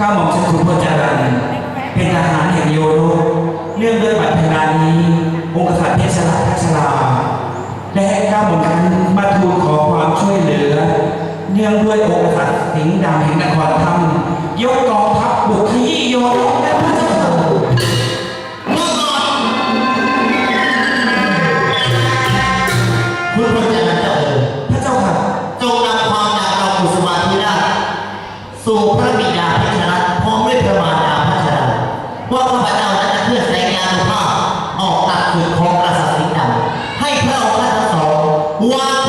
ก้าหม่อมฉันขุนพลจารันเป็นทหารแห่งโยนกเนื่องด้วยบัตรพลานี้องค์กษัตริย์เพชรราชพัชราได้ให้ก้าหม่อมฉันมาทูลขอความช่วยเหลือ เนื่องด้วยองค์กษัตริย์สิงห์ดำแห่งนครธรรมยกกองทัพบุกขยี้โยนกและพระเจ้าคุณพรัญเจ้าเอ๋ยพระเจ้าค่ะจงนำความจากเรากุสุมาธิราชสู่พระ Wow.